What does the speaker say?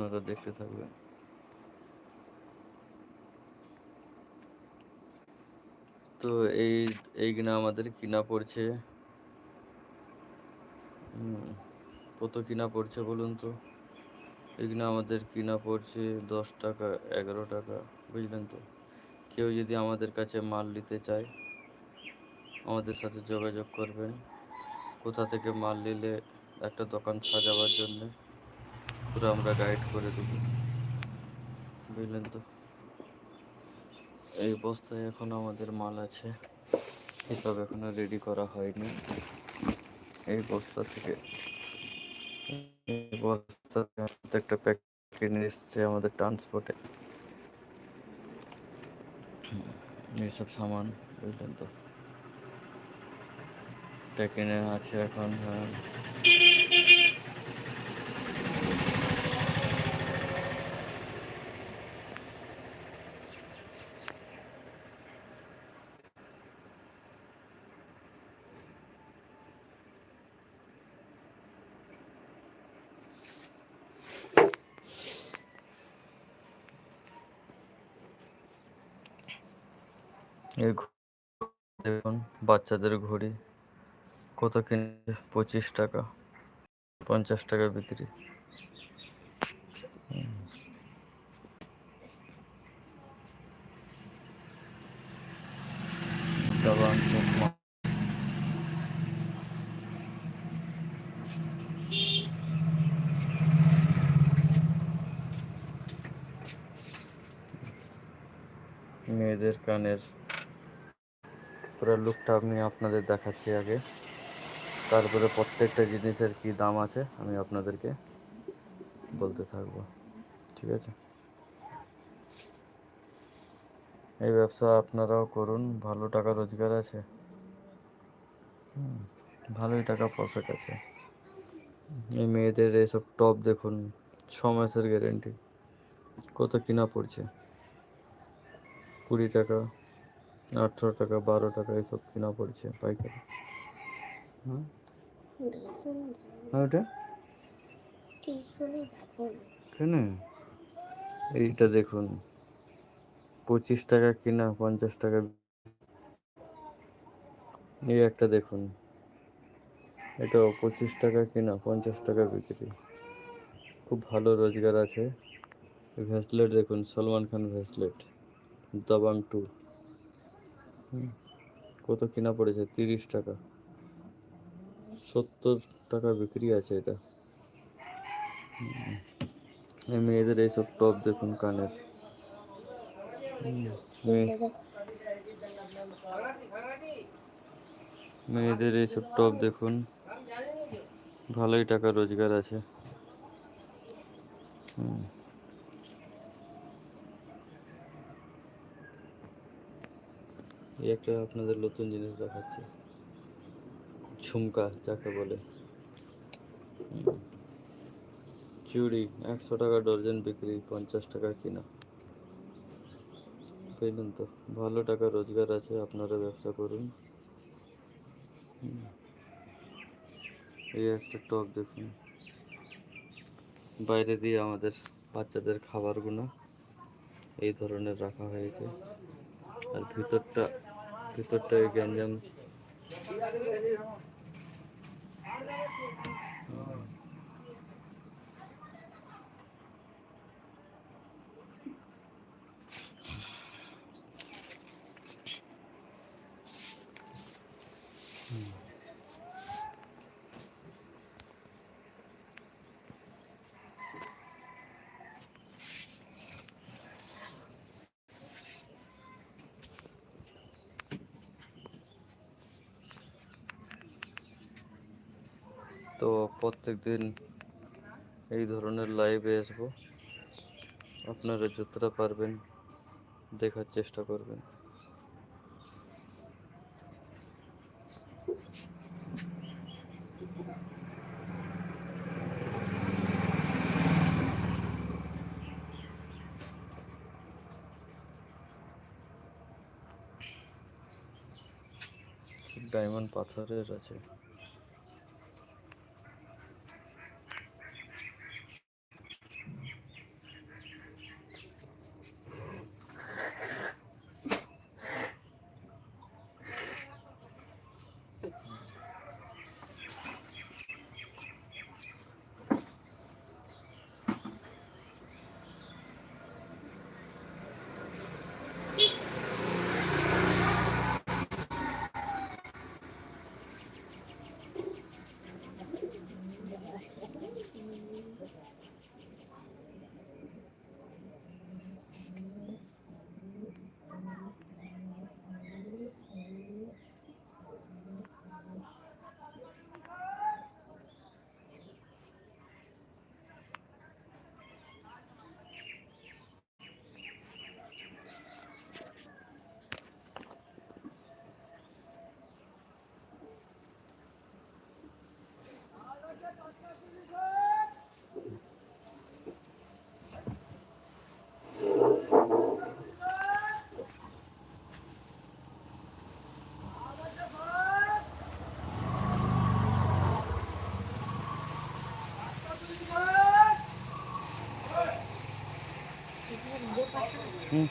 আপনারা দেখতে থাকবেন। তো এই এই কিনা আমাদের কিনা পড়ছে। কত কিনা পড়ছে বলুন তো? এগুলো আমাদের কিনা পড়ছে দশ টাকা, এগারো টাকা, বুঝলেন তো? কেউ যদি আমাদের কাছে মাল নিতে চায়, আমাদের সাথে যোগাযোগ করবেন। কোথা থেকে মাল নিলে একটা দোকান সাজাবার জন্য? পুরো আমরা গাইড করে দেবো। বুঝলেন তো? এই বস্তায় এখন আমাদের মাল আছে। এসব এখনও রেডি করা হয়নি। এই বস্তা থেকে এই বস্তাতে একটা প্যাকেট এসছে আমাদের ট্রান্সপোর্টে এইসব সামান, বুঝলেন তো? প্যাকেটে আছে এখন এই দেখুন বাচ্চাদের ঘড়ি। কত কিনে পঁচিশ টাকা। পঞ্চাশ টাকা বিক্রি। মেয়েদের কানের পুরো লুকটা আমি আপনাদের দেখাচ্ছি আগে। তারপরে প্রত্যেকটা জিনিসের কি দাম আছে, আমি আপনাদেরকে বলতে থাকব। ঠিক আছে? এই ব্যবসা আপনারাও করুন, ভালো টাকা রোজগার আছে। ভালোই টাকা প্রফিট আছে। এই মেয়েদের এইসব টপ দেখুন, ছ মাসের গ্যারেন্টি কত কিনা পড়ছে? কুড়ি টাকা। আঠেরো টাকা, বারো টাকা এইসব কিনা পড়ছে পাইকারি। আর ওটা? এইটা দেখুন, পঁচিশ টাকা কিনা, পঞ্চাশ টাকা। এই একটা দেখুন, এটাও পঁচিশ টাকা কিনা, পঞ্চাশ টাকা বিক্রি। খুব ভালো রোজগার আছে। ভ্যাসলেট দেখুন, সলমান খান ভ্যাসলেট দাবাং টু। কত কিনা পড়েছে? তিরিশ টাকা। সত্তর টাকা বিক্রি আছে এটা। মেয়েদের এইসব টপ দেখুন কানের। মেয়েদের এইসব টপ দেখুন। ভালোই টাকা রোজগার আছে। হুম। এই একটা আপনাদের নতুন জিনিস দেখাচ্ছি। ঝুমকা, যাকে বলে। চুড়ি, একশো টাকা ডর্জন বিক্রি, পঞ্চাশ টাকা কিনা। বুঝলেন তো, ভালো টাকা রোজগার আছে, আপনারা ব্যবসা করুন। এই একটা টপ দেখুন। বাইরে দিয়ে আমাদের বাচ্চাদের খাবারগুলো এই ধরনের রাখা হয়েছে। আর ভিতরটা ভিতরটা গ্যাঞ্জাম তো প্রত্যেক দিন এই ধরনের লাইভে আসব। আপনারা যতটা পারবেন দেখার চেষ্টা করবেন। ডায়মন্ড পাথরের আছে। হুম।